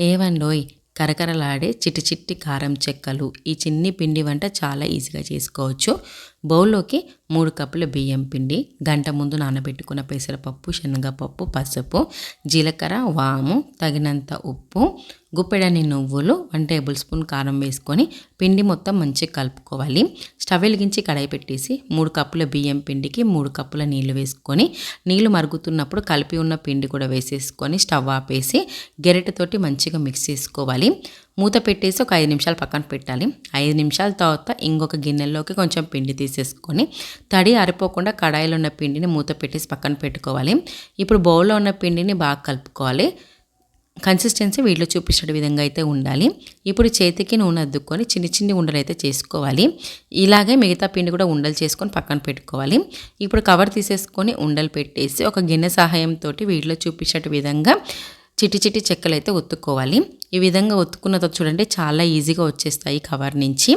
ఏవండోయ్ కరకరలాడే చిట్టి చిట్టి కారం చెక్కలు. ఈ చిన్ని పిండి వంట చాలా ఈజీగా చేసుకోవచ్చు. బౌల్లోకి మూడు కప్పుల బియ్యం పిండి గంట ముందు నానబెట్టుకున్న పెసరపప్పు శనగపప్పు పసుపు జీలకర్ర వాము తగినంత ఉప్పు గుప్పెడని నువ్వులు వన్ టేబుల్ స్పూన్ కారం వేసుకొని పిండి మొత్తం మంచిగా కలుపుకోవాలి. స్టవ్ వెలిగించి కడాయి పెట్టేసి మూడు కప్పుల బియ్యం పిండికి మూడు కప్పుల నీళ్ళు వేసుకొని నీళ్ళు మరుగుతున్నప్పుడు కలిపి ఉన్న పిండి కూడా వేసేసుకొని స్టవ్ ఆపేసి గెరెటతోటి మంచిగా మిక్స్ చేసుకోవాలి. మూత పెట్టేసి ఒక ఐదు నిమిషాలు పక్కన పెట్టాలి. ఐదు నిమిషాల తర్వాత ఇంకొక గిన్నెలోకి కొంచెం పిండి తీసేసుకొని తడి అరిపోకుండా కడాయిలో ఉన్న పిండిని మూత పెట్టేసి పక్కన పెట్టుకోవాలి. ఇప్పుడు బౌల్లో ఉన్న పిండిని బాగా కలుపుకోవాలి. కన్సిస్టెన్సీ వీటిలో చూపించిన విధంగా అయితే ఉండాలి. ఇప్పుడు చేతికి నూనె అద్దుకొని చిన్ని చిన్ని ఉండలు అయితే చేసుకోవాలి. ఇలాగే మిగతా పిండి కూడా ఉండలు చేసుకొని పక్కన పెట్టుకోవాలి. ఇప్పుడు కవర్ తీసేసుకొని ఉండలు పెట్టేసి ఒక గిన్నె సహాయంతో వీటిలో చూపించిన విధంగా చిట్టి చిట్టి చెక్కలు అయితే ఒత్తుకోవాలి. ఈ విధంగా ఒత్తుకున్న తర్వాత చూడండి చాలా ఈజీగా వచ్చేస్తాయి కవర్ నుంచి.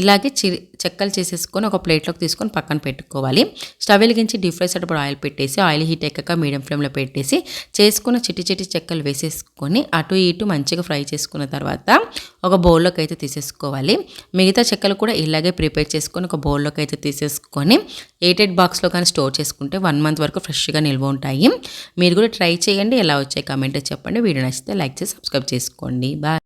ఇలాగే చి చెక్కలు చేసేసుకొని ఒక ప్లేట్లోకి తీసుకొని పక్కన పెట్టుకోవాలి. స్టవ్ వెలిగించి డీప్ ఫ్రై సరిపడ ఆయిల్ పెట్టేసి ఆయిల్ హీట్ ఎక్కక మీడియం ఫ్లేమ్లో పెట్టేసి చేసుకున్న చిట్టి చిట్టి చెక్కలు వేసేసుకొని అటు ఇటు మంచిగా ఫ్రై చేసుకున్న తర్వాత ఒక బౌల్లోకి అయితే తీసేసుకోవాలి. మిగతా చెక్కలు కూడా ఇలాగే ప్రిపేర్ చేసుకొని ఒక బౌల్లోకి అయితే తీసేసుకొని ఎయిటెడ్ బాక్స్లో కానీ స్టోర్ చేసుకుంటే వన్ మంత్ వరకు ఫ్రెష్గా నిల్వ ఉంటాయి. మీరు కూడా ట్రై చేయండి. ఎలా వచ్చాయి కామెంట్ చెప్పండి. వీడియో నచ్చితే లైక్ చేసి సబ్స్క్రైబ్ చేసుకోండి. బాయ్.